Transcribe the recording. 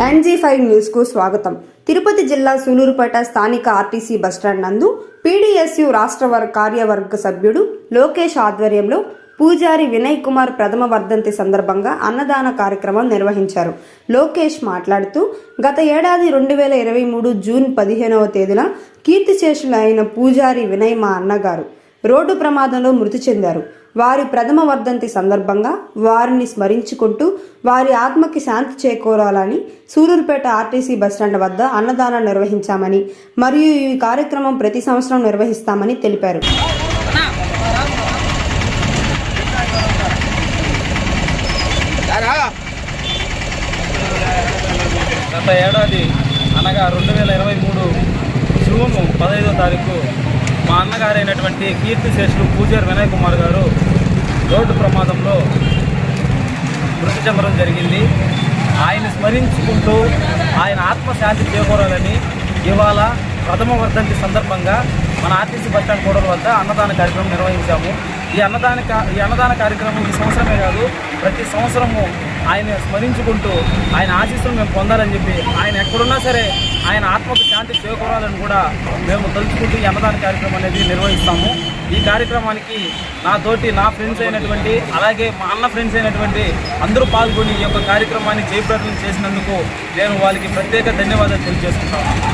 NG five న్యూస్కు స్వాగతం. తిరుపతి జిల్లా సూలూరుపేట స్థానిక ఆర్టీసీ బస్టాండ్ నందు పీడీఎస్యు రాష్ట్ర కార్యవర్గ సభ్యుడు లోకేష్ ఆధ్వర్యంలో పూజారి వినయ్ కుమార్ ప్రథమ వర్ధంతి సందర్భంగా అన్నదాన కార్యక్రమం నిర్వహించారు. లోకేష్ మాట్లాడుతూ గత ఏడాది రెండు వేల ఇరవై మూడు జూన్ పదిహేనవ తేదీన కీర్తిశేషులైన పూజారి వినయ్ మా అన్నగారు రోడ్డు ప్రమాదంలో మృతి చెందారు. వారి ప్రథమ వర్ధంతి సందర్భంగా వారిని స్మరించుకుంటూ వారి ఆత్మకి శాంతి చేకూరాలని సూలూరుపేట ఆర్టీసీ బస్టాండ్ వద్ద అన్నదానం నిర్వహించామని మరియు ఈ కార్యక్రమం ప్రతి సంవత్సరం నిర్వహిస్తామని తెలిపారు. గత ఏడాది అనగా రెండు వేల ఇరవై మూడు జూన్ పదహైదో తారీఖు మా అన్నగారైనటువంటి కీర్తిశేషులు పూజారి వినయ్ కుమార్ గారు రోడ్డు ప్రమాదంలో మృతి చెందడం జరిగింది. ఆయన స్మరించుకుంటూ ఆయన ఆత్మశాంతి చేకూరాలని ఇవాళ ప్రథమ వర్ధంతి సందర్భంగా మన ఆర్టీసీ బస్టాండ్ కూడల వద్ద అన్నదాన కార్యక్రమం నిర్వహించాము. ఈ అన్నదాన ఈ అన్నదాన కార్యక్రమం ఈ సంవత్సరమే కాదు ప్రతి సంవత్సరము ఆయన స్మరించుకుంటూ ఆయన ఆశీస్సులు మేము పొందాలని చెప్పి ఆయన ఎక్కడున్నా సరే ఆయన ఆత్మకు శాంతి చేకూరాలని కూడా మేము తలుచుకుంటూ అన్నదాన కార్యక్రమం అనేది నిర్వహిస్తాము. ఈ కార్యక్రమానికి నా తోటి నా ఫ్రెండ్స్ అయినటువంటి అలాగే మా అన్న ఫ్రెండ్స్ అయినటువంటి అందరూ పాల్గొని ఈ యొక్క కార్యక్రమాన్ని జయప్రదం చేసినందుకు నేను వాళ్ళకి ప్రత్యేక ధన్యవాదాలు తెలియజేసుకుంటాను